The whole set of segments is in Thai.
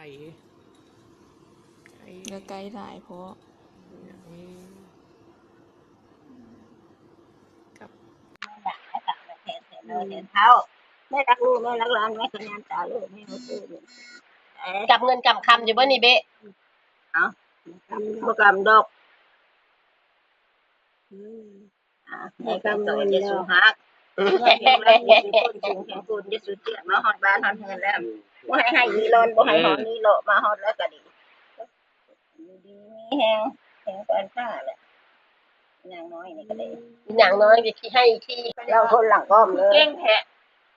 ก่ไก่ก็ไกลหลายเพราะอย่างนี้กับเดินเท้าไม่รักลูกไม่รักหลานไม่คะแนนตาลูกไม่เอาซื้อเอ๊ะกับเงินกับคำอยู่บ่นี่เบะบ่กำดอกอ่าให้กำเงินจะสู่ฮัก เงินยังรักมีคนสูงแห่งคุณจะสุเจียมาฮอดบ้านฮอดเงินแล้วบ่ให้ให้ยีรอนบ่ให้ฮอดนี่โลมาฮอดแล้วก็ดีดีมีแฮงแฮงปานข้าแหละอย่างน้อยนี่ก็ได้อย่างน้อยจะที่ให้ที่เราคนหลังก้อมเลยเก่งแท้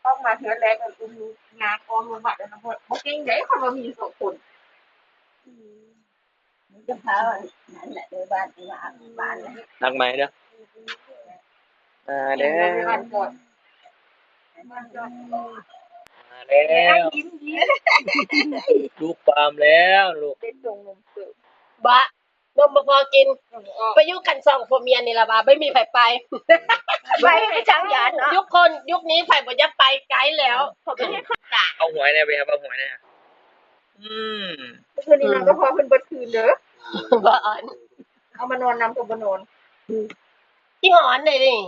ออกมาเทือนแรกก็อุ้มงานกองลงมาแล้วนะพ่อบ่เก่งได้คนว่ามีสองคนจะพานั่นแหละโดยบ้านที่ว่าบ้านนะนักไหมเด้อ มาเด้อวันก่อนมาแล้วยิ้มยิ้มลูกปามแล้วลูกเป็นทรงนมเสือบะนมบ่พอกิน ไปอยู่กันสองผัวเมียนี่ล่ะบ่าไม่มีไผไปไปให้ช่างยานเนาะยุคคนยุคนี้ไผบ่อยากไปไกลแล้วเขาไม่ให้เขาเอาหวยเนี่ยไปครับเอาหวยเนี่ยอืมคืนนี้นอนก็พอเพิ่นเบิดคืนเด้อบ่อ่อนเอามานอนนำกับบ่นอนที่หอนเลยนี่